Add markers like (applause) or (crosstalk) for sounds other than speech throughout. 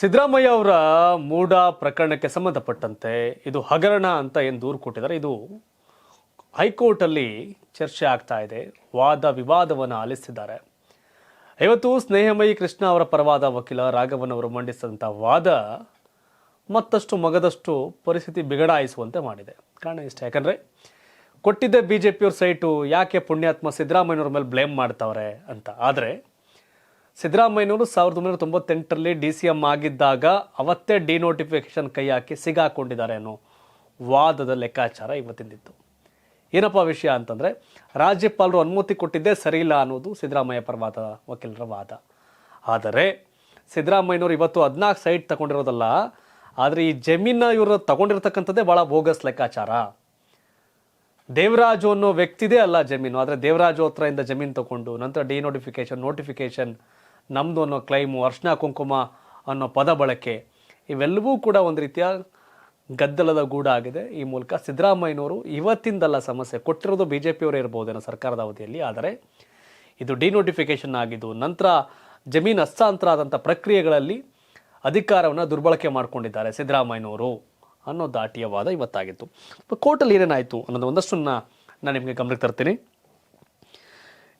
ಸಿದ್ದರಾಮಯ್ಯ ಅವರ ಮೂಡ ಪ್ರಕರಣಕ್ಕೆ ಸಂಬಂಧಪಟ್ಟಂತೆ ಇದು ಹಗರಣ ಅಂತ ಏನು ದೂರು ಕೊಟ್ಟಿದ್ದಾರೆ, ಇದು ಹೈಕೋರ್ಟಲ್ಲಿ ಚರ್ಚೆ ಆಗ್ತಾ ಇದೆ, ವಾದ ವಿವಾದವನ್ನು ಆಲಿಸಿದ್ದಾರೆ ಇವತ್ತು ಸ್ನೇಹಮಯಿ ಕೃಷ್ಣ ಅವರ ಪರವಾದ ವಕೀಲ ರಾಘವನ್ ಅವರು ಮಂಡಿಸಿದಂಥ ವಾದ ಮತ್ತಷ್ಟು ಮಗದಷ್ಟು ಪರಿಸ್ಥಿತಿ ಬಿಗಡಾಯಿಸುವಂತೆ ಮಾಡಿದೆ. ಕಾರಣ ಇಷ್ಟ, ಯಾಕಂದರೆ ಕೊಟ್ಟಿದ್ದ ಬಿ ಜೆ ಪಿಯವ್ರ ಸೈಟು ಯಾಕೆ ಪುಣ್ಯಾತ್ಮ ಸಿದ್ದರಾಮಯ್ಯವ್ರ ಮೇಲೆ ಬ್ಲೇಮ್ ಮಾಡ್ತಾವ್ರೆ ಅಂತ. ಆದರೆ ಸಿದ್ದರಾಮಯ್ಯನವರು ಸಾವಿರದ ಒಂಬೈನೂರ ತೊಂಬತ್ತೆಂಟರಲ್ಲಿ ಡಿ ಸಿ ಎಂ ಆಗಿದ್ದಾಗ ಅವತ್ತೇ ಡಿನೋಟಿಫಿಕೇಶನ್ ಕೈ ಹಾಕಿ ಸಿಗಾಕೊಂಡಿದ್ದಾರೆ ಅನ್ನೋ ವಾದದ ಲೆಕ್ಕಾಚಾರ ಇವತ್ತಿಂದಿತ್ತು. ಏನಪ್ಪ ವಿಷಯ ಅಂತಂದರೆ, ರಾಜ್ಯಪಾಲರು ಅನುಮತಿ ಕೊಟ್ಟಿದ್ದೇ ಸರಿಯಿಲ್ಲ ಅನ್ನೋದು ಸಿದ್ದರಾಮಯ್ಯ ಪರವಾದ ವಕೀಲರ ವಾದ. ಆದರೆ, ಸಿದ್ದರಾಮಯ್ಯನವರು ಇವತ್ತು ಹದಿನಾಲ್ಕು ಸೈಟ್ ತಗೊಂಡಿರೋದಲ್ಲ, ಆದರೆ ಈ ಜಮೀನ ಇವರು ತಗೊಂಡಿರ್ತಕ್ಕಂಥದ್ದೇ ಭಾಳ ಬೋಗಸ್ ಲೆಕ್ಕಾಚಾರ. ದೇವರಾಜು ಅನ್ನೋ ವ್ಯಕ್ತಿದೇ ಅಲ್ಲ ಜಮೀನು, ಆದರೆ ದೇವರಾಜು ಹತ್ರದಿಂದ ಜಮೀನು ತಗೊಂಡು, ನಂತರ ಡಿನೋಟಿಫಿಕೇಶನ್ ನೋಟಿಫಿಕೇಶನ್ ನಮ್ಮದು ಅನ್ನೋ ಕ್ಲೈಮು ಅರ್ಶನ ಕುಂಕುಮ ಅನ್ನೋ ಪದ ಬಳಕೆ, ಇವೆಲ್ಲವೂ ಕೂಡ ಒಂದು ರೀತಿಯ ಗದ್ದಲದ ಗೂಡಾಗಿದೆ. ಈ ಮೂಲಕ ಸಿದ್ದರಾಮಯ್ಯನವರು ಇವತ್ತಿಂದಲ್ಲ ಸಮಸ್ಯೆ ಕೊಟ್ಟಿರೋದು ಬಿ ಜೆ ಪಿಯವರೇ ಇರ್ಬೋದೇನೋ ಸರ್ಕಾರದ ಅವಧಿಯಲ್ಲಿ. ಆದರೆ ಇದು ಡಿನೋಟಿಫಿಕೇಶನ್ ಆಗಿದ್ದು, ನಂತರ ಜಮೀನು ಹಸ್ತಾಂತರ ಆದಂಥ ಪ್ರಕ್ರಿಯೆಗಳಲ್ಲಿ ಅಧಿಕಾರವನ್ನು ದುರ್ಬಳಕೆ ಮಾಡಿಕೊಂಡಿದ್ದಾರೆ ಸಿದ್ದರಾಮಯ್ಯನವರು ಅನ್ನೋ ದಾಟಿಯ ವಾದ ಇವತ್ತಾಗಿತ್ತು. ಕೋರ್ಟಲ್ಲಿ ಏನೇನಾಯಿತು ಅನ್ನೋದು ಒಂದಷ್ಟು ನಾನು ನಿಮಗೆ ಗಮನಕ್ಕೆ ತರ್ತೀನಿ.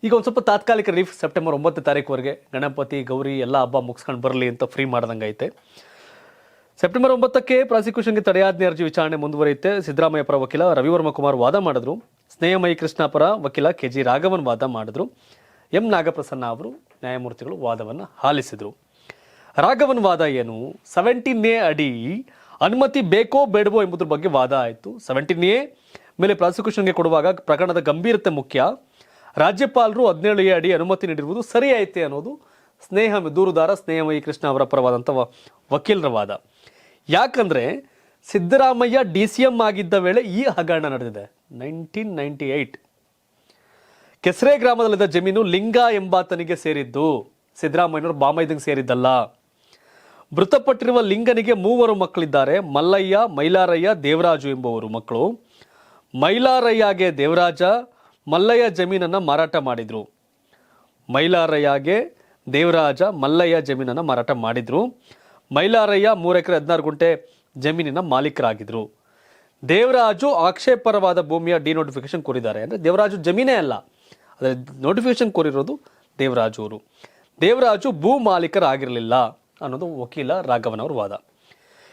ಈಗ ಒಂದು ಸ್ವಲ್ಪ ತಾತ್ಕಾಲಿಕ ರಿಲೀಫ್ ಸೆಪ್ಟೆಂಬರ್ ಒಂಬತ್ತು ತಾರೀಕುವರೆಗೆ ಗಣಪತಿ, ಗೌರಿ ಎಲ್ಲ ಹಬ್ಬ ಮುಗಿಸ್ಕೊಂಡು ಬರಲಿ ಅಂತ ಫ್ರೀ ಮಾಡ್ದಂಗೆ ಐತೆ ಸೆಪ್ಟೆಂಬರ್ ಒಂಬತ್ತಕ್ಕೆ ಪ್ರಾಸಿಕ್ಯೂಷನ್ಗೆ ತಡೆಯಾಜ್ಞೆ ಅರ್ಜಿ ವಿಚಾರಣೆ ಮುಂದುವರಿಯುತ್ತೆ. ಸಿದ್ದರಾಮಯ್ಯ ಪರ ವಕೀಲ ರವಿವರ್ಮ ಕುಮಾರ್ ವಾದ ಮಾಡಿದ್ರು. ಸ್ನೇಹಮಯಿ ಕೃಷ್ಣ ಪರ ವಕೀಲ ಕೆ ಜಿ ರಾಘವನ್ ವಾದ ಮಾಡಿದ್ರು. ಎಂ ನಾಗಪ್ರಸನ್ನ ಅವರು ನ್ಯಾಯಮೂರ್ತಿಗಳು ವಾದವನ್ನು ಆಲಿಸಿದರು ರಾಘವನ್ ವಾದ ಏನು? ಸೆವೆಂಟೀನ್ ಎ ಅಡಿ ಅನುಮತಿ ಬೇಕೋ ಬೇಡವೋ ಎಂಬುದ್ರ ಬಗ್ಗೆ ವಾದ ಆಯಿತು. ಸೆವೆಂಟೀನ್ ಎ ಮೇಲೆ ಪ್ರಾಸಿಕ್ಯೂಷನ್ಗೆ ಕೊಡುವಾಗ ಪ್ರಕರಣದ ಗಂಭೀರತೆ ಮುಖ್ಯ. ರಾಜ್ಯಪಾಲರು ಹದಿನೇಳು ಎ ಅಡಿ ಅನುಮತಿ ನೀಡಿರುವುದು ಸರಿ ಐತೆ ಅನ್ನೋದು ಸ್ನೇಹ ದೂರುದಾರ ಸ್ನೇಹಮಯಿ ಕೃಷ್ಣ ಅವರ ಪರವಾದಂಥ ವಕೀಲರ ವಾದ. ಯಾಕಂದರೆ ಸಿದ್ದರಾಮಯ್ಯ ಡಿ ಸಿ ಎಂ ಆಗಿದ್ದ ವೇಳೆ ಈ ಹಗರಣ ನಡೆದಿದೆ. Nineteen ninety eight. ಕೆಸರೆ ಗ್ರಾಮದಲ್ಲಿದ್ದ ಜಮೀನು ಲಿಂಗ ಎಂಬಾತನಿಗೆ ಸೇರಿದ್ದು. ಸಿದ್ದರಾಮಯ್ಯನವರು ಬಾಮೈದಂಗೆ ಸೇರಿದ್ದಲ್ಲ. ಮೃತಪಟ್ಟಿರುವ ಲಿಂಗನಿಗೆ ಮೂವರು ಮಕ್ಕಳಿದ್ದಾರೆ. ಮಲ್ಲಯ್ಯ, ಮೈಲಾರಯ್ಯ, ದೇವರಾಜು ಎಂಬುವರು ಮಕ್ಕಳು. ಮೈಲಾರಯ್ಯಗೆ ದೇವರಾಜ ಮಲ್ಲಯ್ಯ ಜಮೀನನ್ನು ಮಾರಾಟ ಮಾಡಿದರು. ಮೈಲಾರಯ್ಯಗೆ ದೇವರಾಜ ಮಲ್ಲಯ್ಯ ಜಮೀನನ್ನು ಮಾರಾಟ ಮಾಡಿದರು. ಮೈಲಾರಯ್ಯ ಮೂರು ಎಕರೆ ಹದಿನಾರು ಗುಂಟೆ ಜಮೀನಿನ ಮಾಲೀಕರಾಗಿದ್ದರು ದೇವರಾಜು ಆಕ್ಷೇಪರವಾದ ಭೂಮಿಯ ಡಿನೋಟಿಫಿಕೇಶನ್ ಕೋರಿದ್ದಾರೆ. ಅಂದರೆ ದೇವರಾಜು ಜಮೀನೇ ಅಲ್ಲ. ಅದರ ನೋಟಿಫಿಕೇಶನ್ ಕೋರಿರೋದು ದೇವರಾಜು ಅವರು. ದೇವರಾಜು ಭೂ ಮಾಲೀಕರಾಗಿರಲಿಲ್ಲ ಅನ್ನೋದು ವಕೀಲ ರಾಘವನವರ ವಾದ.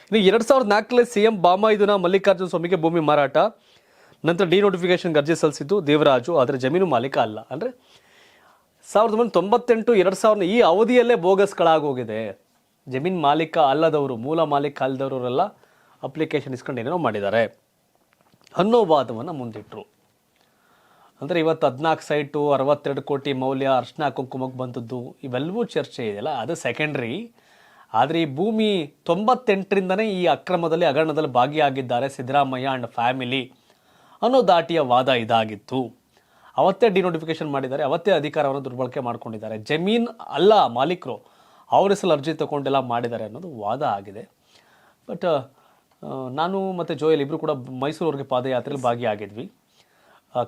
ಇನ್ನು ಎರಡು ಸಾವಿರದ ನಾಲ್ಕರಲ್ಲಿ ಸಿ ಎಂ ಬಾಮಾಯುಧನ ಮಲ್ಲಿಕಾರ್ಜುನ ಸ್ವಾಮಿಗೆ ಭೂಮಿ ಮಾರಾಟ. ನಂತರ ಡಿನೋಟಿಫಿಕೇಶನ್ಗೆ ಅರ್ಜಿ ಸಲ್ಲಿಸಿದ್ದು ದೇವರಾಜು, ಆದರೆ ಜಮೀನು ಮಾಲೀಕ ಅಲ್ಲ, ಅಂದರೆ ಸಾವಿರದ ಒಂಬೈನೂರ ತೊಂಬತ್ತೆಂಟು, ಎರಡು ಸಾವಿರದ ಈ ಅವಧಿಯಲ್ಲೇ ಬೋಗಸ್ಗಳಾಗೋಗಿದೆ. ಜಮೀನು ಮಾಲೀಕ ಅಲ್ಲದವರು, ಮೂಲ ಮಾಲೀಕ ಅಲ್ಲದವರೆಲ್ಲ ಅಪ್ಲಿಕೇಶನ್ ಇಸ್ಕೊಂಡು ಏನೇನೋ ಮಾಡಿದ್ದಾರೆ. ಅನ್ನೋ ವಾದವನ್ನು ಮುಂದಿಟ್ಟರು ಅಂದರೆ ಇವತ್ತು ಹದಿನಾಲ್ಕು ಸೈಟು, ಅರವತ್ತೆರಡು ಕೋಟಿ ಮೌಲ್ಯ ಅರ್ಶನ ಕುಂಕುಮಕ್ಕೆ ಬಂದದ್ದು, ಇವೆಲ್ಲವೂ ಚರ್ಚೆ ಇದೆಯಲ್ಲ, ಅದು ಸೆಕೆಂಡ್ರಿ ಆದರೆ ಈ ಭೂಮಿ ತೊಂಬತ್ತೆಂಟರಿಂದನೇ ಈ ಅಕ್ರಮದಲ್ಲಿ ಹಗರಣದಲ್ಲಿ ಭಾಗಿಯಾಗಿದ್ದಾರೆ ಸಿದ್ದರಾಮಯ್ಯ ಆ್ಯಂಡ್ ಫ್ಯಾಮಿಲಿ ಅನ್ನೋ ದಾಟಿಯ ವಾದ ಇದಾಗಿತ್ತು. ಅವತ್ತೇ ಡಿನೋಟಿಫಿಕೇಶನ್ ಮಾಡಿದ್ದಾರೆ. ಅವತ್ತೇ ಅಧಿಕಾರವನ್ನು ದುರ್ಬಳಕೆ ಮಾಡ್ಕೊಂಡಿದ್ದಾರೆ. ಜಮೀನ್ ಅಲ್ಲ, ಮಾಲೀಕರು, ಅವ್ರ ಹೆಸರು ಅರ್ಜಿ ತಗೊಂಡೆಲ್ಲ ಮಾಡಿದ್ದಾರೆ ಅನ್ನೋದು ವಾದ ಆಗಿದೆ. ಬಟ್ ನಾನು ಮತ್ತು ಜೋಯಲ್ ಇಬ್ಬರು ಕೂಡ ಮೈಸೂರವ್ರಿಗೆ ಪಾದಯಾತ್ರೆಯಲ್ಲಿ ಭಾಗಿಯಾಗಿದ್ವಿ.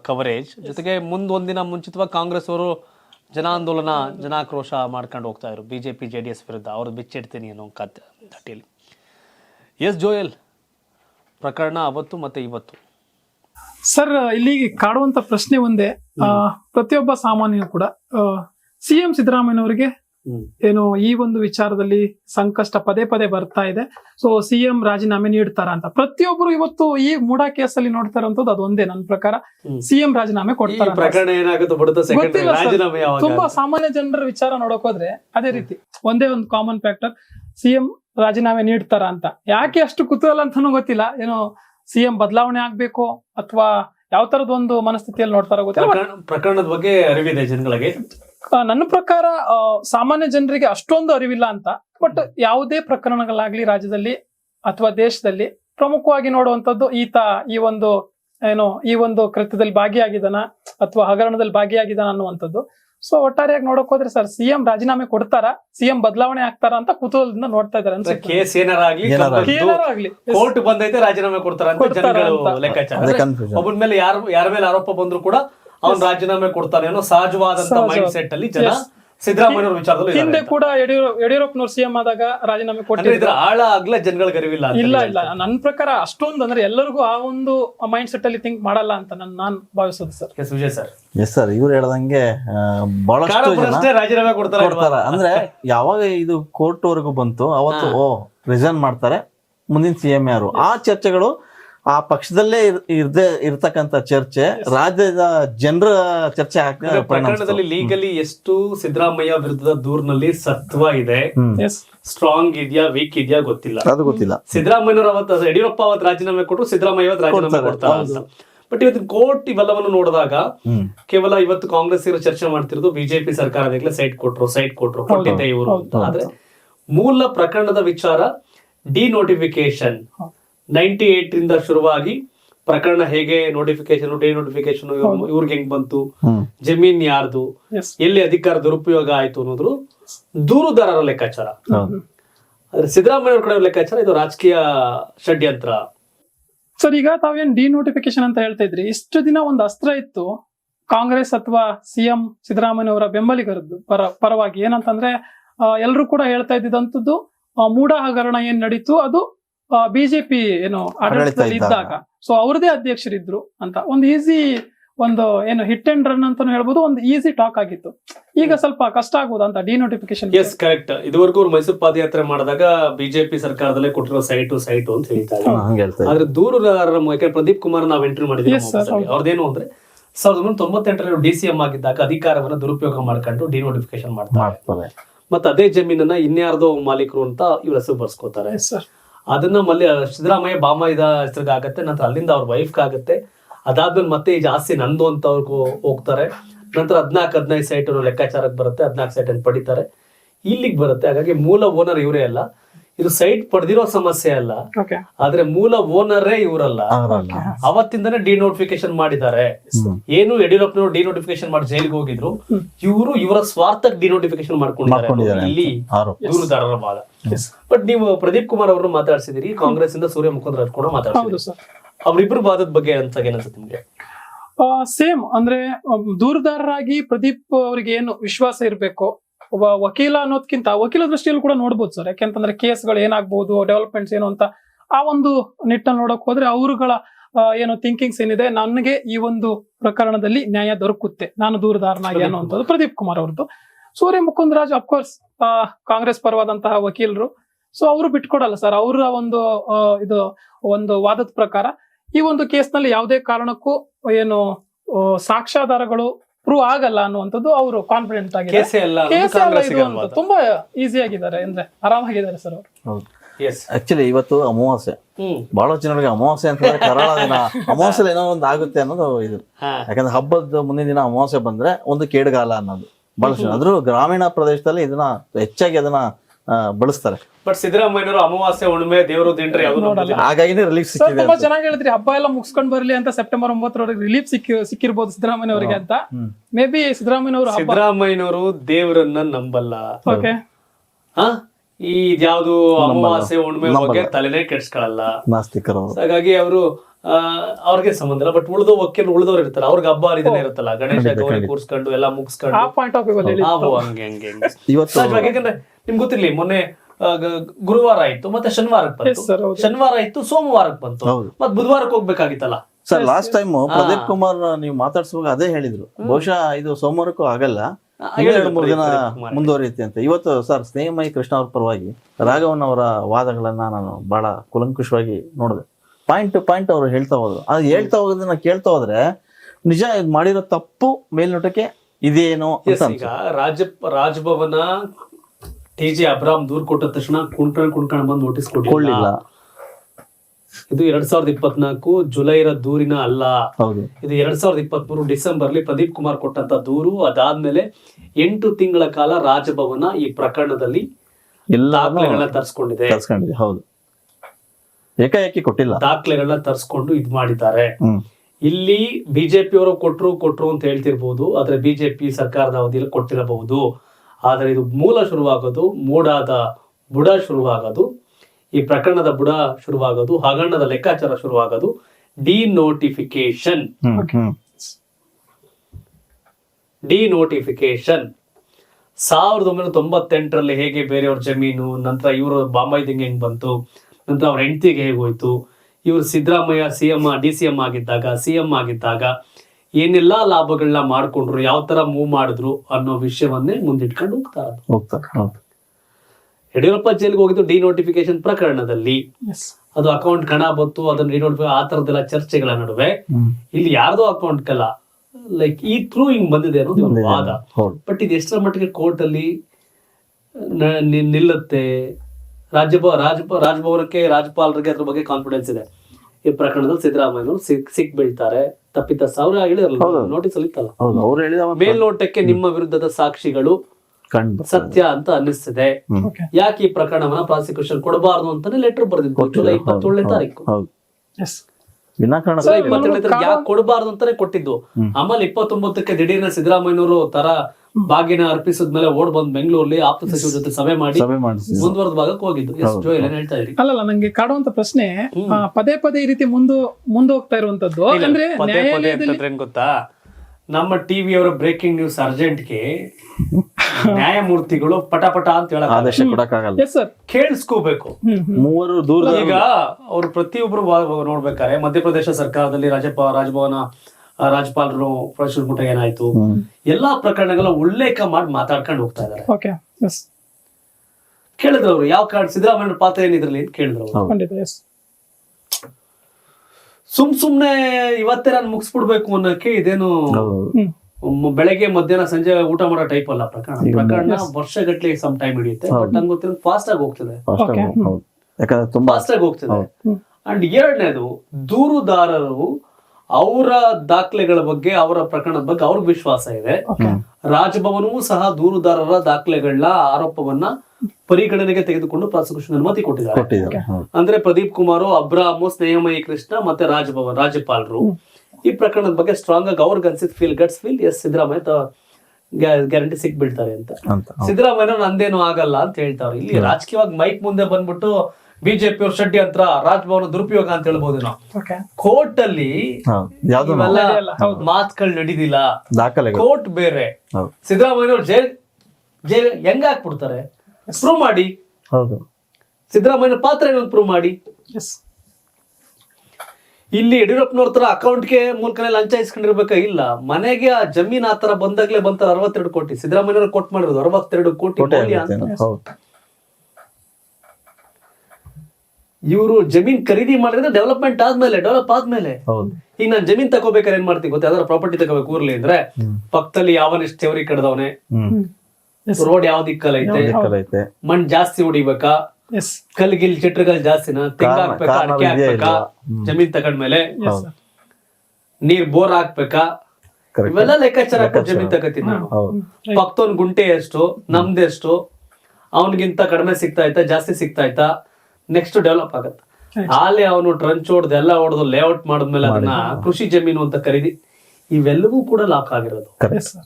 ಕವರೇಜ್ ಜೊತೆಗೆ ಮುಂದೊಂದಿನ ಮುಂಚಿತವಾಗಿ ಕಾಂಗ್ರೆಸ್ ಅವರು ಜನಾಂದೋಲನ, ಜನಾಕ್ರೋಶ ಮಾಡ್ಕೊಂಡು ಹೋಗ್ತಾ ಇದ್ರು. B J P D S ವಿರುದ್ಧ. ಅವ್ರು ಬಿಚ್ಚಿಡ್ತೀನಿ ಅನ್ನೋ ಕತೆ ದಾಟಿಯಲ್ಲಿ ಎಸ್ ಜೋಯಲ್. ಪ್ರಕರಣ ಅವತ್ತು ಮತ್ತು ಇವತ್ತು. ಸರ್ ಇಲ್ಲಿ ಕಾಡುವಂತ ಪ್ರಶ್ನೆ ಒಂದೇ. ಪ್ರತಿಯೊಬ್ಬ ಸಾಮಾನ್ಯ ಕೂಡ ಸಿಎಂ ಸಿದ್ದರಾಮಯ್ಯನವರಿಗೆ ಏನು ಈ ಒಂದು ವಿಚಾರದಲ್ಲಿ ಸಂಕಷ್ಟ ಪದೇ ಪದೇ ಬರ್ತಾ ಇದೆ. ಸೊ ಸಿಎಂ ರಾಜೀನಾಮೆ ನೀಡ್ತಾರ ಅಂತ. ಪ್ರತಿಯೊಬ್ಬರು ಇವತ್ತು ಈ ಮೂಡಾ ಕೇಸಲ್ಲಿ ನೋಡ್ತಾ ಅದು ಅದೊಂದೇ ನನ್ನ ಪ್ರಕಾರ. ಸಿ ಸಿಎಂ ರಾಜೀನಾಮೆ ಕೊಡ್ತಾರ ತುಂಬಾ ಸಾಮಾನ್ಯ ಜನರ ವಿಚಾರ ನೋಡಕ್ ಹೋದ್ರೆ ಅದೇ ರೀತಿ. ಒಂದೇ ಒಂದು ಕಾಮನ್ ಫ್ಯಾಕ್ಟರ್ ಸಿಎಂ ರಾಜೀನಾಮೆ ನೀಡ್ತಾರ ಅಂತ. ಯಾಕೆ ಅಷ್ಟು ಕುತೂಹಲ ಅಂತಾನೂ ಗೊತ್ತಿಲ್ಲ. ಏನೋ ಸಿಎಂ ಬದಲಾವಣೆ ಆಗ್ಬೇಕು ಅಥವಾ ಯಾವ ತರದ ಒಂದು ಮನಸ್ಥಿತಿಯಲ್ಲಿ ನೋಡ್ತಾರ ಗೊತ್ತಿಲ್ಲ ಪ್ರಕರಣದ ಬಗ್ಗೆ ಅರಿವಿದೆ ಜನಗಳಿಗೆ? ನನ್ನ ಪ್ರಕಾರ ಸಾಮಾನ್ಯ ಜನರಿಗೆ ಅಷ್ಟೊಂದು ಅರಿವಿಲ್ಲ ಅಂತ ಬಟ್ ಯಾವುದೇ ಪ್ರಕರಣಗಳಾಗ್ಲಿ ರಾಜ್ಯದಲ್ಲಿ ಅಥವಾ ದೇಶದಲ್ಲಿ ಪ್ರಮುಖವಾಗಿ ನೋಡುವಂತದ್ದು ಈತ ಈ ಒಂದು ಏನು ಈ ಒಂದು ಕೃತ್ಯದಲ್ಲಿ ಭಾಗಿಯಾಗಿದ್ದಾನ ಅಥವಾ ಹಗರಣದಲ್ಲಿ ಭಾಗಿಯಾಗಿದ್ದಾನ ಅನ್ನುವಂಥದ್ದು. ಸೊ ಒಟ್ಟಾರೆಯಾಗಿ ನೋಡಕ್ ಹೋದ್ರೆ ಸರ್ ಸಿಎಂ ರಾಜೀನಾಮೆ ಕೊಡ್ತಾರ? ಸಿಎಂ ಬದಲಾವಣೆ ಆಗ್ತಾರ ಅಂತ ಕುತೂಹಲದಿಂದ ನೋಡ್ತಾ ಇದಾರೆ ಕೇಸ್ ಏನಾರ ಆಗ್ಲಿ ಕೋರ್ಟ್ ಬಂದೈತೆ ರಾಜೀನಾಮೆ ಕೊಡ್ತಾರ. ಲೆಕ್ಕಾಚಾರ. ಒಬ್ಬನ ಮೇಲೆ ಯಾರ ಯಾರ ಮೇಲೆ ಆರೋಪ ಬಂದ್ರು ಕೂಡ ಅವ್ನು ರಾಜೀನಾಮೆ ಕೊಡ್ತಾನೆ ಅನ್ನೋ ಸಹಜವಾದಂತ ಮೈಂಡ್ ಸೆಟ್ ಅಲ್ಲಿ ಜನ. ಸಿದ್ದರಾಮಯ್ಯ ವಿಚಾರದಲ್ಲಿ ಹಿಂದೆ. ಕೂಡ ಯಡಿಯೂರಪ್ಪ ಯಡಿಯೂರಪ್ಪನವ್ರು ಸಿಎಂ ಆದಾಗ ರಾಜೀನಾಮೆ ಅಂದ್ರೆ ಕೊಟ್ಟಿದ್ರು. ಆಳ ಆಗ್ಲೇ ಜನಗಳಿಗೆ ಅರಿವಿಲ್ಲ ಅಂತ ಇಲ್ಲ ಇಲ್ಲ. ನನ್ನ ಪ್ರಕಾರ ಅಷ್ಟೊಂದು ಅಂದ್ರೆ ಎಲ್ಲರಿಗೂ ಆ ಒಂದು ಮೈಂಡ್ ಸೆಟ್ ಅಲ್ಲಿ ಥಿಂಕ್ ಮಾಡಲ್ಲ ಅಂತ ನಾನು ನಾನ್ ಭಾವಿಸೋದು sir? Yes Vijay sir. Yes sir ಇವ್ರು ಹೇಳ್ದಂಗೆ ಬಹಳಷ್ಟು ರಾಜೀನಾಮೆ ಕೊಡ್ತಾರೆ ಅಂದ್ರೆ ಯಾವಾಗ ಇದು ಕೋರ್ಟ್ ವರೆಗೂ ಬಂತು ಅವತ್ತು ಓ ರಿಸೈನ್ ಮಾಡ್ತಾರೆ ಮುಂದಿನ ಸಿಎಂ ಯಾರು? ಆ ಚರ್ಚೆಗಳು ಆ ಪಕ್ಷದಲ್ಲೇ ಇರ್ದೆ ಇರ್ತಕ್ಕಂತ ಚರ್ಚೆ ರಾಜ್ಯದ ಜನರ ಚರ್ಚೆ ಪ್ರಕರಣದಲ್ಲಿ ಲೀಗಲಿ ಎಷ್ಟು ಸಿದ್ದರಾಮಯ್ಯ ವಿರುದ್ಧದ ದೂರ್ನಲ್ಲಿ ಸತ್ವ ಇದೆ? ಎಸ್ ಸ್ಟ್ರಾಂಗ್ ಇದೆಯಾ ವೀಕ್ ಇದೆಯಾ ಗೊತ್ತಿಲ್ಲ. ಅದು ಗೊತ್ತಿಲ್ಲ. ಸಿದ್ದರಾಮಯ್ಯನವರು ಅವತ್ತು ಯಡಿಯೂರಪ್ಪ ಅವತ್ತು ರಾಜೀನಾಮೆ ಕೊಟ್ಟರು ಸಿದ್ದರಾಮಯ್ಯ ಅವತ್ತು ರಾಜೀನಾಮೆ ಕೊಡ್ತಾರೆ, ಬಟ್ ಇವತ್ತು ಕೋರ್ಟ್ ಇವೆಲ್ಲವನ್ನು ನೋಡಿದಾಗ ಕೇವಲ ಇವತ್ತು ಕಾಂಗ್ರೆಸ್ ಇರೋ ಚರ್ಚೆ ಮಾಡ್ತಿರೋದು ಬಿಜೆಪಿ ಸರ್ಕಾರದಿಂದಲೇ ಸೈಟ್ ಕೊಟ್ರು ಸೈಟ್ ಕೊಟ್ರು ಕೊಟ್ಟಿದ್ದೆ ಇವರು. ಅಂತ ಆದ್ರೆ ಮೂಲ ಪ್ರಕರಣದ ವಿಚಾರ ಡಿನೋಟಿಫಿಕೇಶನ್ ನೈಂಟಿ ಏಟ್ ರಿಂದ ಶುರುವಾಗಿ ಪ್ರಕರಣ ಹೇಗೆ ನೋಟಿಫಿಕೇಶನ್ ಡೇ ನೋಟಿಫಿಕೇಶನ್ ಇವ್ರಿಗೆ ಹೆಂಗ್ ಬಂತು ಜಮೀನ್ ಯಾರ್ದು ಎಲ್ಲಿ ಅಧಿಕಾರ ದುರುಪಯೋಗ ಆಯ್ತು ಅನ್ನೋದ್ರು ದೂರುದಾರರ ಲೆಕ್ಕಾಚಾರ. ಆದ್ರೆ ಸಿದ್ದರಾಮಯ್ಯ ಅವ್ರ ಕಡೆ ಲೆಕ್ಕಾಚಾರ ಇದು ರಾಜಕೀಯ ಷಡ್ಯಂತ್ರ. ಸರ್ ಈಗ ತಾವೇನ್ ಡಿ ನೋಟಿಫಿಕೇಶನ್ ಅಂತ ಹೇಳ್ತಾ ಇದ್ರಿ ಇಷ್ಟು ದಿನ ಒಂದು ಅಸ್ತ್ರ ಇತ್ತು ಕಾಂಗ್ರೆಸ್ ಅಥವಾ ಸಿಎಂ ಸಿದ್ದರಾಮಯ್ಯ ಅವರ ಬೆಂಬಲಿಗರದ್ದು ಪರ ಪರವಾಗಿ ಏನಂತಂದ್ರೆ ಎಲ್ಲರೂ ಕೂಡ ಹೇಳ್ತಾ ಇದ್ದಿದ್ದಂಥದ್ದು ಆ, ಮೂಢ ಹಗರಣ ಏನ್ ನಡೀತು ಅದು ಬಿಜೆಪಿ ಏನು ಆಡಳಿತದಲ್ಲಿ ಇದ್ದಾಗ. ಸೊ ಅವ್ರದೇ ಅಧ್ಯಕ್ಷರಿದ್ರು ಅಂತ. ಒಂದು ಈಸಿ ಒಂದು ಏನು ಹಿಟ್ ಅಂಡ್ ರನ್ ಅಂತಾನು ಹೇಳ್ಬೋದು ಒಂದು ಈಸಿ ಟಾಕ್ ಆಗಿತ್ತು. ಈಗ ಸ್ವಲ್ಪ ಕಷ್ಟ ಆಗ್ಬೋದು ಅಂತ ಡಿನೋಟಿಫಿಕೇಶನ್ ಎಸ್ ಕರೆಕ್ಟ್ ಇದುವರೆಗೂ ಅವ್ರು ಮೈಸೂರು ಪಾದಯಾತ್ರೆ ಮಾಡಿದಾಗ ಬಿಜೆಪಿ ಸರ್ಕಾರದಲ್ಲೇ ಕೊಟ್ಟಿರೋ ಸೈಟು ಸೈಟು ಅಂತ ಹೇಳ್ತಾರೆ ಆದ್ರೆ ದೂರುದಾರರ ಮು- ಯಾಕಂದ್ರೆ ಪ್ರದೀಪ್ ಕುಮಾರ್ ನಾವು ಎಂಟ್ರಿ ಮಾಡಿದ್ವಿ ಅವ್ರದ್ದೇನು ಅಂದ್ರೆ ಸಾವಿರದ ಒಂಬೈನೂರ ತೊಂಬತ್ತೆಂಟರಲ್ಲಿ ಡಿ ಸಿ ಎಂ ಆಗಿದ್ದಾಗ ಅಧಿಕಾರವನ್ನ ದುರುಪಯೋಗ ಮಾಡ್ಕೊಂಡು ಡಿನೋಟಿಫಿಕೇಶನ್ ಮಾಡ್ತಾರೆ. ಮಾಡ್ತಾರೆ. ಮತ್ತೆ ಅದೇ ಜಮೀನನ್ನ ಇನ್ಯಾರ್ದೋ ಮಾಲೀಕರು ಅಂತ ಇವ್ರ ಹೆಸರು ಬರ್ಸ್ಕೊತಾರೆ. ಸರ್ ಅದನ್ನ ಮಲ್ಲಿ, ಸಿದ್ದರಾಮಯ್ಯ ಬಾಮೈದ ಹೆಸರಿಗೆ ಆಗತ್ತೆ ನಂತರ ಅಲ್ಲಿಂದ ಅವ್ರ ವೈಫ್ ಆಗತ್ತೆ ಅದಾದ್ಮೇಲೆ ಮತ್ತೆ ಜಾಸ್ತಿ ನಂದು ಅಂತ ಅವ್ರಿಗೂ ಹೋಗ್ತಾರೆ. ನಂತರ ಹದಿನಾಲ್ಕು, ಹದಿನೈದು ಸೈಟ್ ಲೆಕ್ಕಾಚಾರಕ್ಕೆ ಬರುತ್ತೆ, ಹದಿನಾಲ್ಕು ಸೈಟ್ ಪಡೀತಾರೆ ಪಡಿತಾರೆ. ಇಲ್ಲಿಗೆ ಬರುತ್ತೆ. ಹಾಗಾಗಿ ಮೂಲ ಓನರ್ ಇವರೇ ಅಲ್ಲ. ಇದು ಸೈಟ್ ಪಡೆದಿರೋ ಸಮಸ್ಯೆ ಅಲ್ಲ. ಆದ್ರೆ ಮೂಲ ಓನರೇ ಇವರಲ್ಲ. ಅವತ್ತಿಂದನೇ ಡಿ ನೋಟಿಫಿಕೇಶನ್ ಮಾಡಿದ್ದಾರೆ ಏನು ಯಡಿಯೂರಪ್ಪನವರು ಡಿನೋಟಿಫಿಕೇಶನ್ ಮಾಡಿ ಜೈಲಿಗೆ ಹೋಗಿದ್ರು. ಇವರು ಇವರ ಸ್ವಾರ್ಥಕ್ಕೆ ಡಿ ನೋಟಿಫಿಕೇಶನ್ ಮಾಡ್ಕೊಂಡಿದ್ದಾರೆ ಇಲ್ಲಿ ದೂರುದಾರರ ವಾದ ಬಟ್ ನೀವು ಪ್ರದೀಪ್ ಕುಮಾರ್ ಅವರನ್ನು ಮಾತಾಡ್ಸಿದಿರಿ ಕಾಂಗ್ರೆಸ್ ಇಂದ ಸೂರ್ಯ ಮುಖಂಡರಾಜ್ ಕೂಡ ಹೌದು ಅವರಿಬ್ರು ವಾದದ ಬಗ್ಗೆ ಅಂತ ಏನನ್ಸುತ್ತೆ ನಿಮ್ಗೆ? ಸೇಮ್ ಅಂದ್ರೆ ದೂರದಾರರಾಗಿ ಪ್ರದೀಪ್ ಅವರಿಗೆ ಏನು ವಿಶ್ವಾಸ ಇರಬೇಕು ಒಬ್ಬ ವಕೀಲ ಅನ್ನೋದಕ್ಕಿಂತ ವಕೀಲ ದೃಷ್ಟಿಯಲ್ಲಿ ಕೂಡ ನೋಡ್ಬೋದು ಸರ್. ಯಾಕೆಂತಂದ್ರೆ ಕೇಸ್ಗಳು ಏನಾಗ್ಬೋದು ಡೆವಲಪ್ಮೆಂಟ್ಸ್ ಏನು ಅಂತ ಆ ಒಂದು ನಿಟ್ಟಲ್ಲಿ ನೋಡಕ್ ಹೋದ್ರೆ ಅವರುಗಳ ಏನು ಥಿಂಕಿಂಗ್ಸ್ ಏನಿದೆ ನನಗೆ ಈ ಒಂದು ಪ್ರಕರಣದಲ್ಲಿ ನ್ಯಾಯ ದೊರಕುತ್ತೆ. ನಾನು ದೂರದಾರನಾಗಿ ಅನ್ನುವಂಥದ್ದು ಪ್ರದೀಪ್ ಕುಮಾರ್ ಅವ್ರದ್ದು. ಸೂರ್ಯ ಮುಕುಂದರಾಜ್ ಅಫ್ಕೋರ್ಸ್ ಕಾಂಗ್ರೆಸ್ ಪರವಾದಂತಹ ವಕೀಲರು. ಸೊ ಅವರು ಬಿಟ್ಕೊಡಲ್ಲ ಸರ್. ಅವರ ಒಂದು ಇದು ಒಂದು ವಾದದ ಪ್ರಕಾರ ಈ ಒಂದು ಕೇಸ್ನಲ್ಲಿ ಯಾವುದೇ ಕಾರಣಕ್ಕೂ ಏನು ಸಾಕ್ಷ್ಯಾಧಾರಗಳು ಪ್ರೂವ್ ಆಗಲ್ಲ ಅನ್ನುವಂಥದ್ದು ಅವರು ಕಾನ್ಫಿಡೆಂಟ್ ಆಗಿದೆ. ತುಂಬಾ ಈಸಿ ಆಗಿದ್ದಾರೆ ಅಂದ್ರೆ ಆರಾಮಾಗಿದ್ದಾರೆ ಸರ್ ಅವರು. ಹೌದು. ಎಸ್ ಆಕ್ಚುಲಿ ಇವತ್ತು ಅಮಾವಾಸ್ಯೆ. ಹ್ಮ್. ಬಹಳ ಜನರಿಗೆ ಅಮಾವಾಸ್ಯೆ ಅಂತ ಕರಾಳ ದಿನ. (laughs) ಅಮಾವಾಸ್ಯೆ ಏನೋ ಒಂದು ಆಗುತ್ತೆ ಅನ್ನೋದು ಇದು. ಯಾಕಂದ್ರೆ ಹಬ್ಬದ ಮುಂದಿನ ದಿನ ಅಮಾವಾಸ್ಯೆ ಬಂದ್ರೆ ಒಂದು ಕೇಡುಗಾಲ ಅನ್ನೋದು. ಬಹಳ ಆದ್ರೂ ಅದ್ರೂ ಗ್ರಾಮೀಣ ಪ್ರದೇಶದಲ್ಲಿ ಇದನ್ನ ಹೆಚ್ಚಾಗಿ ಅದನ್ನ ಬಳಸ್ತಾರೆ. ಬಟ್ ಸಿದ್ದರಾಮಯ್ಯನವರು ಅಮಾವಾಸ್ಯೆ ಹುಣ್ಣಿಮೆ ದೇವರು ದಿಂಡ್ರಿ ಹಾಗಾಗಿನೇ ರಿಲೀಫ್ ಸಿಕ್ಕಿದೆ ತುಂಬಾ ಚೆನ್ನಾಗಿ ಹೇಳಿದ್ರಿ. ಹಬ್ಬ ಎಲ್ಲ ಮುಗಿಸ್ಕೊಂಡ್ ಬರ್ಲಿ ಅಂತ ಸೆಪ್ಟೆಂಬರ್ ಒಂಬತ್ತರವರೆಗೆ ರಿಲೀಫ್ ಸಿಕ್ಕಿ ಸಿಕ್ಕಿರ್ಬೋದು ಸಿದ್ದರಾಮಯ್ಯ ಅವರಿಗೆ ಅಂತ. ಮೇ ಬಿ ಸಿದ್ದರಾಮಯ್ಯನವರು ಸಿದ್ದರಾಮಯ್ಯನವರು ದೇವರನ್ನ ನಂಬಲ್ಲ. ಓಕೆ ಹಾ? ಈ ಯಾವ್ದು ಅಮಾವಾಸ್ಯ ಹುಣ್ಣಿಮೆ ಬಗ್ಗೆ ತಲೆನೇ ಕೆಡ್ಸ್ಕೊಳಲ್ಲ. ನಾಸ್ತಿಕರು ಹಾಗಾಗಿ ಅವರು ಅವ್ರಿಗೆ ಸಂಬಂಧ ಇಲ್ಲ. ಬಟ್ ಉಳಿದ ಒಕ್ಕಲು ಉಳಿದವ್ರು ಇರ್ತಾರೆ. ಅವ್ರಿಗೆ ಹಬ್ಬ ಹರಿದಿನ ಇರುತ್ತಲ್ಲ. ಗಣೇಶ ಗೌರಿ ಕೂರ್ಸ್ಕೊಂಡು ಎಲ್ಲ ಮುಗಿಸ್ಕೊಂಡು. ಆ ಪಾಯಿಂಟ್ ಆಫ್ ವ್ಯೂ ಹಂಗೆ ಹಂಗೆ ಇವತ್ತು ಯಾಕಂದ್ರೆ ನಿಮ್ಗೆ ಗೊತ್ತಿರ್ಲಿ ಮೊನ್ನೆ ಗುರುವಾರ ಆಯ್ತು ಮತ್ತೆ ಶನಿವಾರಕ್ಕೆ ಬಂತು. ಶನಿವಾರ ಆಯ್ತು ಸೋಮವಾರಕ್ಕೆ ಬಂತು. ಮತ್ತೆ ಮತ್ ಬುಧವಾರಕ್ಕೆ ಹೋಗ್ಬೇಕಾಗಿತ್ತಲ್ಲ? Sir last time Pradeep Kumar ನೀವು ಮಾತಾಡ್ಸುವಾಗ ಅದೇ ಹೇಳಿದ್ರು. ಬಹುಶಃ ಇದು ಸೋಮವಾರಕ್ಕೂ ಆಗಲ್ಲ. ಎರಡು ಮೂರು ದಿನ ಮುಂದುವರಿಯುತ್ತೆ ಅಂತ. ಇವತ್ತು ಸರ್ ಸ್ನೇಹಮಯ ಕೃಷ್ಣ ಅವ್ರ ಪರವಾಗಿ ರಾಘವನ್ ಅವರ ವಾದಗಳನ್ನ ನಾನು ಬಹಳ ಕುಲಂಕುಷವಾಗಿ ನೋಡಿದೆ. ಪಾಯಿಂಟ್ ಟು ಪಾಯಿಂಟ್ ಅವರು ಹೇಳ್ತಾ ಹೋದ್ರು. ಅದು ಹೇಳ್ತಾ ಹೋಗೋದನ್ನ ಕೇಳ್ತಾ ಹೋದ್ರೆ ನಿಜ ಇದು ಮಾಡಿರೋ ತಪ್ಪು ಮೇಲ್ನೋಟಕ್ಕೆ ಇದೇನೋ ಅಂತ ಎಸ್ ಈಗ ರಾಜ ರಾಜಭವನ ಟಿ ಜಿ ಅಬ್ರಾಮ್ ದೂರ್ ಕೊಟ್ಟ ತಕ್ಷಣ ಕುಣ್ಕಣ್ ಕುಣ್ಕಣ್ ಬಂದು ನೋಟಿಸ್ ಕೊಟ್ಟಿಲ್ಲ ಇದು ಎರಡ್ ಸಾವಿರದ ಇಪ್ಪತ್ನಾಲ್ಕು ಜುಲೈರ ದೂರಿನ ಅಲ್ಲ. ಇದು ಎರಡ್ ಸಾವಿರದ ಇಪ್ಪತ್ತ್ ಮೂರು ಡಿಸೆಂಬರ್ಲಿ ಪ್ರದೀಪ್ ಕುಮಾರ್ ಕೊಟ್ಟಂತ ದೂರು. ಅದಾದ್ಮೇಲೆ ಎಂಟು ತಿಂಗಳ ಕಾಲ ರಾಜಭವನ ಈ ಪ್ರಕರಣದಲ್ಲಿ ಎಲ್ಲ ದಾಖಲೆಗಳನ್ನ ತರಿಸ್ಕೊಂಡಿದೆ. ಹೌದು. ಏಕಾಏಕಿ ಕೊಟ್ಟಿಲ್ಲ. ದಾಖಲೆಗಳನ್ನ ತರಿಸ್ಕೊಂಡು ಇದ್ ಮಾಡಿದ್ದಾರೆ. ಇಲ್ಲಿ ಬಿಜೆಪಿ ಅವರು ಕೊಟ್ರು ಕೊಟ್ರು ಅಂತ ಹೇಳ್ತಿರ್ಬೋದು ಆದ್ರೆ ಬಿಜೆಪಿ ಸರ್ಕಾರದ ಅವಧಿಯಲ್ಲಿ ಕೊಟ್ಟಿರಬಹುದು. ಆದ್ರೆ ಇದು ಮೂಲ ಶುರುವಾಗೋದು ಮೂಡಾದ ಬುಡ ಶುರುವಾಗೋದು. ಈ ಪ್ರಕರಣದ ಬುಡ ಶುರುವಾಗೋದು ಹಗರಣದ ಲೆಕ್ಕಾಚಾರ ಶುರುವಾಗೋದು. ಡಿನೋಟಿಫಿಕೇಶನ್ ನೋಟಿಫಿಕೇಶನ್ ಡಿ ಡಿನೋಟಿಫಿಕೇಶನ್ ಸಾವಿರದ ಒಂಬೈನೂರ ತೊಂಬತ್ತೆಂಟರಲ್ಲಿ ಹೇಗೆ ಬೇರೆಯವ್ರ ಜಮೀನು ನಂತರ ಇವರು ಬಾಂಬೈದಿಂಗ್ ಹೆಂಗ್ ಬಂತು ನಂತರ ಅವ್ರ ಹೆಂಡತಿಗೆ ಹೇಗೆ ಹೋಯ್ತು. ಇವರು Siddaramaiah C M D C M ಆಗಿದ್ದಾಗ ಸಿ ಎಂ ಆಗಿದ್ದಾಗ ಏನೆಲ್ಲ ಲಾಭಗಳನ್ನ ಮಾಡ್ಕೊಂಡ್ರು ಯಾವ ತರ ಮೂವ್ ಮಾಡಿದ್ರು ಅನ್ನೋ ವಿಷಯವನ್ನೇ ಮುಂದಿಟ್ಕೊಂಡು ಹೋಗ್ತಾರ ಯಡಿಯೂರಪ್ಪ ಜೈಲಿಗೆ ಹೋಗಿದ್ದು ಡಿನೋಟಿಫಿಕೇಶನ್ ಪ್ರಕರಣದಲ್ಲಿ. ಅದು ಅಕೌಂಟ್ ಕಣ ಬತ್ತು ಅದನ್ನ ಡಿನೋಟಿಫೈ ಆ ತರದೆಲ್ಲ ಚರ್ಚೆಗಳ ನಡುವೆ. ಇಲ್ಲಿ ಯಾರ್ದೋ ಅಕೌಂಟ್ ಕಲ್ಲ ಲೈಕ್ ಈ ಥ್ರೂ ಹಿಂಗ್ ಬಂದಿದೆ ಅನ್ನೋದು ಒಂದು ವಾದ. ಹೌದು. ಬಟ್ ಇದು ಎಷ್ಟರ ಮಟ್ಟಿಗೆ ಕೋರ್ಟ್ ಅಲ್ಲಿ ನಿಲ್ಲುತ್ತೆ? ರಾಜ್ಯಭ ರಾಜಭ ರಾಜಭವನಕ್ಕೆ ರಾಜ್ಯಪಾಲರಿಗೆ ಅದ್ರ ಬಗ್ಗೆ ಕಾನ್ಫಿಡೆನ್ಸ್ ಇದೆ. ಈ ಪ್ರಕರಣದಲ್ಲಿ ಸಿದ್ದರಾಮಯ್ಯನವರು ಸಿಕ್ ಸಿಕ್ ಬೀಳ್ತಾರೆ ತಪ್ಪಿತ ಸಾವಿರ ಹೇಳಿರಲ್ಲ ನೋಟಿಸ್ ಅಲ್ಲಿ ಇತ್ತಲ್ಲ. ಹೌದು ಅವ್ರು ಹೇಳಿದ ಮೇಲ್ನೋಟಕ್ಕೆ ನಿಮ್ಮ ವಿರುದ್ಧದ ಸಾಕ್ಷಿಗಳು ಸತ್ಯ ಅಂತ ಅನ್ನಿಸ್ತಿದೆ. ಯಾಕೆ ಈ ಪ್ರಕರಣವನ್ನ ಪ್ರಾಸಿಕ್ಯೂಷನ್ ಕೊಡಬಾರದು ಅಂತಾನೆ ಲೆಟರ್ ಬರೆದಿದ್ದು? ಜುಲೈ ಇಪ್ಪತ್ತೇಳನೇ ತಾರೀಕು. ಹೌದು ಎಸ್ ವಿನಾಕಾರಣ ಜುಲೈ ಇಪ್ಪತ್ತೇಳನೇ ತಾರೀಕು ಯಾಕೆ ಕೊಡಬಾರ್ದು ಅಂತಾನೆ ಕೊಟ್ಟಿದ್ದು. ಆಮೇಲೆ ಇಪ್ಪತ್ತೊಂಬತ್ತಕ್ಕೆ ದಿಢೀರ್ನ ಸಿದ್ದರಾಮಯ್ಯನವರು ತರ ಬಾಗಿನ ಅರ್ಪಿಸಿದ್ಮೇಲೆ ಓಡ್ ಬಂದ್ ಬೆಂಗಳೂರಲ್ಲಿ ಆಪ್ತ ಸಚಿವ ಜೊತೆ ಸಭೆ ಮಾಡಿ ಸಭೆ ಮಾಡಿಸಿ. ಮುಂದುವರೆದ ಭಾಗಕ್ಕೆ ಹೋಗಿದ್ದು. ಎಸ್ ಜೋಯಲ್ ಏನ್ ಹೇಳ್ತಾ ಇದ್ರಿ ಅಲ್ಲಲ್ಲ ನಂಗೆ ಕಾಡುವಂತ ಪ್ರಶ್ನೆ ಆ, ಪದೇ ಪದೇ ಈ ರೀತಿ ಮುಂದು ಮುಂದೋಗ್ತಾ ಇರುವಂತದ್ದು. ಅಂದ್ರೆ ಪದೇ ಪದೇ ನ್ಯಾಯಾಲಯದಲ್ಲಿ ಅಂತಂದ್ರೆ ಏನ್ ಗೊತ್ತಾ? ನಮ್ಮ ಟಿವಿ ಅವರ ಬ್ರೇಕಿಂಗ್ ನ್ಯೂಸ್ ಅರ್ಜೆಂಟ್ಗೆ ನ್ಯಾಯಮೂರ್ತಿಗಳು ಪಟ ಪಟ ಅಂತ ಹೇಳಕ್ ಆದೇಶ ಕೊಡಕ್ಕಾಗಲ್ಲ. Yes sir ಕೇಳಿಸ್ಕೋಬೇಕು. ಮೂವರು ದೂರ ಈಗ ಅವ್ರು ಪ್ರತಿಯೊಬ್ರು ವಾ- ನೋಡ್ಬೇಕಾದ್ರೆ ಮಧ್ಯಪ್ರದೇಶ ಸರ್ಕಾರದಲ್ಲಿ ರಾಜ್ಯಪಾಲ ರಾಜಭವನ ಆ, ಪ್ರೊಫೆಸರ್ ಮುಟ ಏನಾಯ್ತು? ಎಲ್ಲಾ ಪ್ರಕರಣಗಳ ಉಲ್ಲೇಖ ಮಾಡಿ ಮಾತಾಡ್ಕೊಂಡು ಹೋಗ್ತಾ ಇದಾರೆ ಓಕೆ ಎಸ್ ಕೇಳಿದ್ರು ಅವರು. ಯಾವ ಕಾರಣ? ಸಿದ್ದರಾಮಯ್ಯ ಪಾತ್ರ ಏನಿದ್ರಲ್ಲಿ ಕೇಳಿದ್ರು ಅವ್ರು. ಖಂಡಿತ ಎಸ್ ಸುಮ್ ಸುಮ್ನೆ ಇವತ್ತೇ ನಾನು ಮುಗಿಸ್ಬಿಡ್ಬೇಕು ಅನ್ನೋಕೆ ಇದೇನು ಬೆಳಗ್ಗೆ ಮಧ್ಯಾಹ್ನ ಸಂಜೆ ಊಟ ಮಾಡೋ ಟೈಪ್ ಅಲ್ಲ ಪ್ರಕರಣ. ಪ್ರಕರಣ ವರ್ಷಗಟ್ಲೆ ಸಮ್ ಟೈಮ್ ಹಿಡಿಯುತ್ತೆ. ಬಟ್ ನಂಗೆ ಗೊತ್ತಿರೋ ಫಾಸ್ಟ್ ಆಗಿ ಹೋಗ್ತದೆ. ಫಾಸ್ಟ್ ಹೌದು. ಯಾಕಂದ್ರೆ ತುಂಬಾ ಫಾಸ್ಟ್ ಆಗಿ ಹೋಗ್ತದೆ. ಅಂಡ್ ಎರಡನೇದು ದೂರುದಾರರು ಅವರ ದಾಖಲೆಗಳ ಬಗ್ಗೆ ಅವರ ಪ್ರಕರಣದ ಬಗ್ಗೆ ಅವ್ರಿಗೆ ವಿಶ್ವಾಸ ಇದೆ. ರಾಜಭವನವೂ ಸಹ ದೂರುದಾರರ ದಾಖಲೆಗಳ ಆರೋಪವನ್ನ ಪರಿಗಣನೆಗೆ ತೆಗೆದುಕೊಂಡು ಪ್ರಾಸಿಕ್ಯೂಷನ್ ಅನುಮತಿ ಕೊಟ್ಟಿದ್ದಾರೆ. ಅಂದ್ರೆ ಪ್ರದೀಪ್ ಕುಮಾರ್ ಅಬ್ರಾಹ್ಮ ಸ್ನೇಹಮಯಿ ಕೃಷ್ಣ ಮತ್ತೆ ರಾಜಭವನ್ ರಾಜ್ಯಪಾಲರು. ಈ ಪ್ರಕರಣದ ಬಗ್ಗೆ ಸ್ಟ್ರಾಂಗ್ ಆಗಿ ಅವ್ರಿಗೆ ಅನ್ಸಿದ್ feel guts feel yes Siddaramaiah guarantee ಸಿಕ್ ಬಿಡ್ತಾರೆ ಅಂತ. ಸಿದ್ದರಾಮಯ್ಯ ನಂದೇನು ಆಗಲ್ಲ ಅಂತ ಹೇಳ್ತಾವ್ರೆ. ಇಲ್ಲಿ ರಾಜಕೀಯವಾಗಿ ಮೈಕ್ ಮುಂದೆ ಬಂದ್ಬಿಟ್ಟು ಬಿಜೆಪಿ ಅವ್ರ ಶೆಡ್ಡಿ ಅಂತ ರಾಜಭವನ ದುರುಪಯೋಗ ಅಂತ ಹೇಳ್ಬೋದು ನಾವು. ಓಕೆ ಕೋರ್ಟ್ ಅಲ್ಲಿ. ಮಾತುಗಳು ನಡೀದಿಲ್ಲ. ಕೋರ್ಟ್ ಬೇರೆ. ಸಿದ್ದರಾಮಯ್ಯ ಅವ್ರು ಜೈಲ್ ಜೈಲ್ ಹೆಂಗ್ ಹಾಕ್ಬಿಡ್ತಾರೆ? ಪ್ರೂವ್ ಮಾಡಿ. ಹೌದು. ಸಿದ್ದರಾಮಯ್ಯನ ಪಾತ್ರ ಏನಂತ ಪ್ರೂವ್ ಮಾಡಿ. ಎಸ್ ಇಲ್ಲಿ ಯಡಿಯೂರಪ್ಪನವ್ರ ತರ ಅಕೌಂಟ್ಗೆ ಮೂಲಕನೇ ಲಂಚ ಇಸ್ಕೊಂಡಿರ್ಬೇಕ? ಇಲ್ಲ. ಮನೆಗೆ ಆ ಜಮೀನ್ ಆ ತರ ಬಂದಾಗ್ಲೇ ಬಂತ ಅರವತ್ತೆರಡು ಕೋಟಿ. ಸಿದ್ದರಾಮಯ್ಯ ಕೊಟ್ಟು ಮಾಡಿರೋದು ಅರವತ್ತೆರಡು ಕೋಟಿ ಅಂತ ಹೌದು ಇವರು ಜಮೀನ್ ಖರೀದಿ ಮಾಡಿದ್ರೆ ಡೆವಲಪ್ಮೆಂಟ್ ಆದ್ಮೇಲೆ ಡೆವಲಪ್ ಆದ್ಮೇಲೆ. ಹೌದು. ಈಗ ನಾನು ಜಮೀನ್ ತಗೋಬೇಕಾದ್ರೆ ಏನ್ ಮಾಡ್ತೀನಿ ಗೊತ್ತಾ? ಯಾವ್ದಾರ ಪ್ರಾಪರ್ಟಿ ತಗೋಬೇಕು ಊರ್ಲಿ ಅಂದ್ರೆ ಪಕ್ಕದಲ್ಲಿ ಯಾವನಿಷ್ಟು ಚೌರಿ ಕಡ್ದವನೆ ರೋಡ್ ಯಾವ ದಿಕ್ಕಲ್ ಐತೆ ಮಣ್ ಜಾಸ್ತಿ ಹೊಡಿಬೇಕಾ ಎಸ್ ಕಲ್ಗಿಲ್ ಚಿಟ್ರಗಲ್ ಜಾಸ್ತಿನ? ತೆಂಗ್ ಹಾಕ್ಬೇಕಾ? ಅಡಿಕೆ ಹಾಕ್ಬೇಕಾ? ಜಮೀನ್ ತಗೊಂಡ್ಮೇಲೆ? ನೀರ್ ಬೋರ್ ಹಾಕ್ಬೇಕಾ? ಇವೆಲ್ಲ ಲೆಕ್ಕಾಚಾರ ಜಮೀನ್ ತಗೋತೀನಿ ನಾನು. ಪಕ್ಕದ ಗುಂಟೆ ಎಷ್ಟು? ನಮ್ದೆಷ್ಟು? ಅವನಿಗಿಂತ ಕಡಿಮೆ ಸಿಗ್ತಾ ಐತಾ ಜಾಸ್ತಿ ಸಿಗ್ತಾ ಐತಾ ನೆಕ್ಸ್ಟ್ ಡೆವಲಪ್ ಆಗತ್ತೆ. ಅಲ್ಲಿ ಆಲೆ ಅವನು ಟ್ರಂಚ್ ಹೊಡೆದು ಎಲ್ಲ ಹೊಡೆದು ಲೇಔಟ್ ಮಾಡಿದ್ಮೇಲೆ ಅದನ್ನ ಕೃಷಿ ಜಮೀನು ಅಂತ ಖರೀದಿ ಇವೆಲ್ಲವೂ ಕೂಡ ಲಾಕ್ ಆಗಿರೋದು. ಸೈಟ್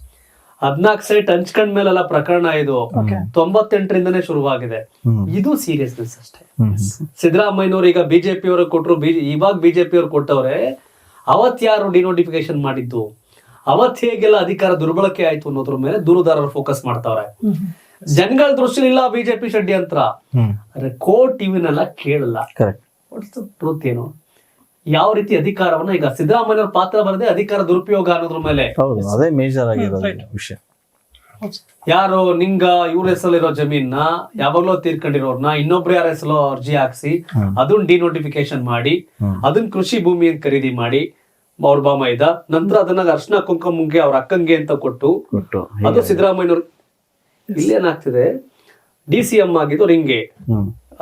ಹದ್ನಾಲ್ಕು ಸೈಟ್ ಹಂಚ್ಕೊಂಡ್ಮೇಲೆಲ್ಲ ಪ್ರಕರಣ ಇದು. ತೊಂಬತ್ತೆಂಟರಿಂದನೇ ಶುರುವಾಗಿದೆ. ಇದು ಸೀರಿಯಸ್ನೆಸ್ ಅಷ್ಟೇ. ಸಿದ್ದರಾಮಯ್ಯನವ್ರು ಈಗ ಬಿಜೆಪಿ ಅವರು ಕೊಟ್ಟರು ಬಿ- ಇವಾಗ ಬಿಜೆಪಿ ಅವರು ಕೊಟ್ಟವ್ರೆ ಅವತ್ ಯಾರು ಡಿನೋಟಿಫಿಕೇಶನ್ ಮಾಡಿದ್ದು? ಅವತ್ ಹೇಗೆಲ್ಲ ಅಧಿಕಾರ ದುರ್ಬಳಕೆ ಆಯ್ತು ಅನ್ನೋದ್ರ ಮೇಲೆ ದೂರುದಾರರು ಫೋಕಸ್ ಮಾಡ್ತಾವ್ರೆ. ಜನಗಳ ದೃಷ್ಟಿ ಇಲ್ಲ ಬಿಜೆಪಿ ಷಡ್ಯಂತ್ರ ಅಂದ್ರೆ ಕೋರ್ಟ್ ಟಿವಿನೆಲ್ಲ ಕೇಳಲ್ಲ. ಕರೆಕ್ಟ್ ಟ್ರೂತ್ ಏನು? ಯಾವ ರೀತಿ ಅಧಿಕಾರವನ್ನ ಈಗ ಸಿದ್ದರಾಮಯ್ಯ ಪಾತ್ರ ಬರದೆ ಅಧಿಕಾರ ದುರುಪಯೋಗ ಅನ್ನೋದ್ರ ಮೇಲೆ. ಹೌದು ಅದೇ ಮೇಜರ್ ವಿಷಯ. ಯಾರು ನಿಂಗ ಇವ್ರ ಹೆಸರಲ್ಲಿರೋ ಜಮೀನ್ನ ಯಾವಾಗ್ಲೋ ತೀರ್ಕೊಂಡಿರೋರ್ನ ಇನ್ನೊಬ್ರು ಯಾರ ಹೆಸರು ಅರ್ಜಿ ಹಾಕ್ಸಿ. ಅದನ್ನ ಡಿನೋಟಿಫಿಕೇಶನ್ ಮಾಡಿ ಅದನ್ನ ಕೃಷಿ ಭೂಮಿ ಅಂತ ಖರೀದಿ ಮಾಡಿ ಅವ್ರ ಬಾಮ ಇದ್ದ ನಂತರ ಅದನ್ನ ಅರ್ಶನ ಕುಂಕುಮಂಗೆ ಅವ್ರ ಅಕ್ಕಂಗೆ ಅಂತ ಕೊಟ್ಟು ಅದು ಸಿದ್ದರಾಮಯ್ಯನವ್ರು ಇಲ್ಲೇನಾಗ್ತಿದೆ ಡಿ ಸಿ ಎಂ ಆಗಿದ್ದು ಹಿಂಗೆ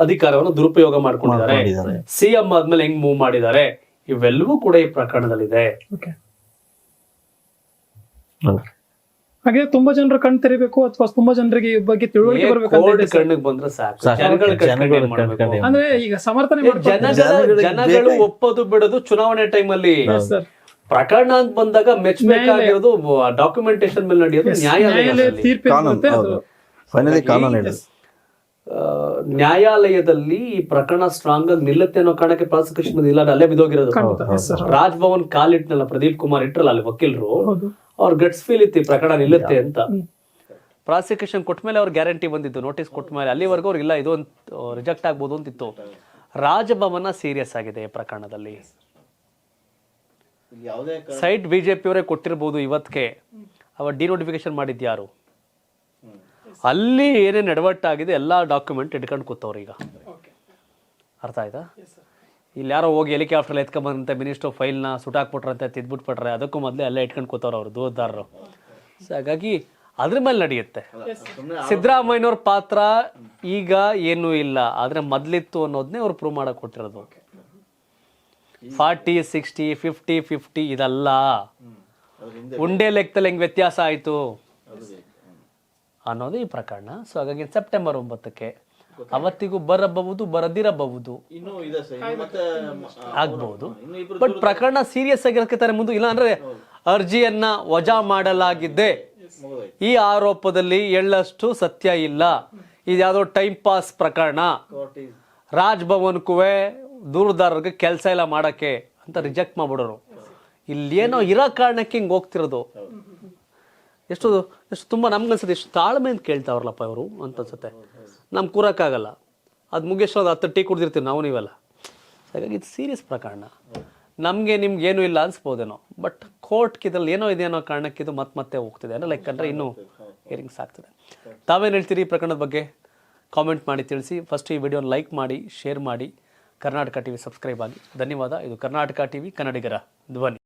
ಅಧಿಕಾರವನ್ನು ದುರುಪಯೋಗ ಮಾಡ್ಕೊಂಡಿದ್ದಾರೆ. ಸಿಎಂ ಸಿ ಎಂ ಆದ್ಮೇಲೆ ಹೆಂಗ್ ಮೂವ್ ಮಾಡಿದ್ದಾರೆ? ಇವೆಲ್ಲವೂ ಕೂಡ ಈ ಪ್ರಕರಣದಲ್ಲಿದೆ. ಓಕೆ ಹಾಗೆ ತುಂಬಾ ಜನರ ಕಣ್ ತೆರಿಬೇಕು ಅಥವಾ ತುಂಬಾ ಜನರಿಗೆ ಈ ಬಗ್ಗೆ ತಿಳುವಳಿಕೆ ಬರಬೇಕು ಕಣ್ಣಿಗೆ ಬಂದ್ರೆ ಸಾಕು. ಅಂದ್ರೆ ಈಗ ಸಮರ್ಥನೆ ಜನಗಳ ಒಪ್ಪೋದು ಬಿಡೋದು ಚುನಾವಣೆ ಟೈಮ್ ಸರ್ ಪ್ರಕರಣ ಅಂತ ಬಂದಾಗ ಮೆಚ್ಚಬೇಕಾಗಿರೋದು ಡಾಕ್ಯುಮೆಂಟೇಶನ್ ಮೇಲೆ ನಡೆಯೋದು ನ್ಯಾಯಾಲಯ ನ್ಯಾಯಾಲಯದಲ್ಲಿ. ಫೈನಲಿ ಕಾನೂನು ಈ ಪ್ರಕರಣ ಸ್ಟ್ರಾಂಗ್ ಆಗಿ ನಿಲ್ಲುತ್ತೆ ಅನ್ನೋ ಕಾರಣಕ್ಕೆ ಪ್ರಾಸಿಕ್ಯೂಷನ್ ಇಲ್ಲ ಅಲ್ಲೇ ಸರ್. ರಾಜ್ಭವನ್ ಕಾಲಿಟ್ನಲ್ಲ ಪ್ರದೀಪ್ ಕುಮಾರ್ ಇಟ್ರಲ್ಲ ಅಲ್ಲಿ ವಕೀಲರು ಅವ್ರ ಗಟ್ಸ್ ಫೀಲ್ ಇತ್ತು ಈ ಪ್ರಕರಣ ನಿಲ್ಲುತ್ತೆ ಅಂತ. ಪ್ರಾಸಿಕ್ಯೂಷನ್ ಕೊಟ್ಟ ಮೇಲೆ ಅವ್ರ ಗ್ಯಾರಂಟಿ ಬಂದಿದ್ದು ನೋಟಿಸ್ ಕೊಟ್ಟ ಮೇಲೆ. ಅಲ್ಲಿವರೆಗೂ ಅವ್ರಿಗೆ ಇಲ್ಲ ಇದು ರಿಜೆಕ್ಟ್ ಆಗ್ಬೋದು ಅಂತಿತ್ತು. ರಾಜಭವನ ಸೀರಿಯಸ್ ಆಗಿದೆ ಈ ಪ್ರಕರಣದಲ್ಲಿ. ಯಾವುದೇ ಸೈಟ್ ಜೆ ಪಿಯವರೇ ಕೊಟ್ಟಿರ್ಬೋದು ಇವತ್ತಿಗೆ ಅವ ಡಿನೋಟಿಫಿಕೇಶನ್ ಮಾಡಿದ್ಯಾರು ಅಲ್ಲಿ ಏನೇನು ಎಡವಟ್ಟಾಗಿದೆ ಎಲ್ಲ ಡಾಕ್ಯುಮೆಂಟ್ ಇಟ್ಕೊಂಡು ಕೂತವ್ರು ಈಗ. ಅರ್ಥ ಆಯ್ತಾ? ಇಲ್ಲಿ ಯಾರೋ ಹೋಗಿ ಹೆಲಿಕಾಪ್ಟರ್ ಎತ್ಕೊಂಬಂದಂತೆ ಮಿನಿಸ್ಟರ್ ಫೈಲ್ನ ಸುಟಾಕ್ಬಿಟ್ರಂತೆ ತಿದ್ಬಿಟ್ಬಿಟ್ರೆ ಅದಕ್ಕೂ ಮೊದಲೇ ಎಲ್ಲ ಇಟ್ಕೊಂಡು ಕೂತವ್ರು ಅವರು ದೂರದಾರರು. ಸೊ ಹಾಗಾಗಿ ಅದ್ರ ಮೇಲೆ ನಡೆಯುತ್ತೆ. ಸಿದ್ದರಾಮಯ್ಯನವ್ರ ಪಾತ್ರ ಈಗ ಏನೂ ಇಲ್ಲ. ಆದರೆ ಮೊದ್ಲಿತ್ತು ಅನ್ನೋದನ್ನೇ ಅವ್ರು ಪ್ರೂವ್ ಮಾಡಕ್ ಕೊಟ್ಟಿರೋದು. ಫಾರ್ಟಿ ಸಿಕ್ಸ್ಟಿ ಫಿಫ್ಟಿ ಫಿಫ್ಟಿ ಇದಲ್ಲ. ಉಂಡೆ ಲೆಕ್ಕದಲ್ಲಿ ಹೆಂಗೆ ವ್ಯತ್ಯಾಸ ಆಯಿತು? ಅನ್ನೋದು ಈ ಪ್ರಕರಣ. ಸೊ ಹಾಗಾಗಿ ಸೆಪ್ಟೆಂಬರ್ ಒಂಬತ್ತಕ್ಕೆ ಅವತ್ತಿಗೂ ಬರಬಹುದು ಬರದಿರಬಹುದು. ಇದೆ ಆಗ್ಬಹುದು ಬಟ್ ಪ್ರಕರಣ ಸೀರಿಯಸ್ ಆಗಿರಕ್ಕೆ ಮುಂದೆ. ಇಲ್ಲ ಅಂದ್ರೆ ಅರ್ಜಿಯನ್ನ ವಜಾ ಮಾಡಲಾಗಿದೆ. ಈ ಆರೋಪದಲ್ಲಿ ಎಳ್ಳಷ್ಟು ಸತ್ಯ ಇಲ್ಲ. ಇದ್ಯಾವುದೋ ಟೈಮ್ ಪಾಸ್ ಪ್ರಕರಣ. ರಾಜ್ಭವನ್ಕೂ ದೂರದಾರರಿಗೆ ಕೆಲಸ ಇಲ್ಲ ಮಾಡೋಕ್ಕೆ ಅಂತ ರಿಜೆಕ್ಟ್ ಮಾಡ್ಬಿಡೋರು. ಇಲ್ಲೇನೋ ಇರೋ ಕಾರಣಕ್ಕೆ ಹಿಂಗೆ ಹೋಗ್ತಿರೋದು. ಎಷ್ಟು ಎಷ್ಟು ತುಂಬ ನಮ್ಗನ್ಸುತ್ತೆ ಎಷ್ಟು ತಾಳ್ಮೆಯಿಂದ ಕೇಳ್ತಾವ್ರಲ್ಲಪ್ಪ ಇವರು ಅಂತ ಅನ್ಸುತ್ತೆ. ನಮ್ಗೆ ಕೂರೋಕ್ಕಾಗಲ್ಲ. ಅದು ಮುಗಿಸೋದು ಹತ್ತು ಟೀ ಕುಡ್ದಿರ್ತೀವಿ ನಾವು ನೀವೆಲ್ಲ. ಹಾಗಾಗಿ ಇದು ಸೀರಿಯಸ್ ಪ್ರಕರಣ. ನಮಗೆ ನಿಮ್ಗೆ ಏನೂ ಇಲ್ಲ ಅನ್ಸ್ಬೋದೇನೋ. ಬಟ್ ಕೋರ್ಟ್ಗೆ ಇದ್ರಲ್ಲಿ ಏನೋ ಇದೆ ಅನ್ನೋ ಕಾರಣಕ್ಕೆ ಇದು ಮತ್ತೆ ಮತ್ತೆ ಹೋಗ್ತಿದೆ. ಅಂದರೆ ಲೈಕ್ ಅಂದರೆ ಇನ್ನೂ ಹಿಯರಿಂಗ್ಸ್ ಆಗ್ತದೆ. ತಾವೇನು ಹೇಳ್ತೀರಿ ಈ ಪ್ರಕರಣದ ಬಗ್ಗೆ? ಕಾಮೆಂಟ್ ಮಾಡಿ ತಿಳಿಸಿ. ಫಸ್ಟ್ ಈ ವಿಡಿಯೋನ ಲೈಕ್ ಮಾಡಿ ಶೇರ್ ಮಾಡಿ. ಕರ್ನಾಟಕ ಟಿವಿ ಸಬ್ಸ್ಕ್ರೈಬ್ ಆಗಿ. ಧನ್ಯವಾದ. ಇದು ಕರ್ನಾಟಕ ಟಿವಿ ಕನ್ನಡಿಗರ ಧ್ವನಿ.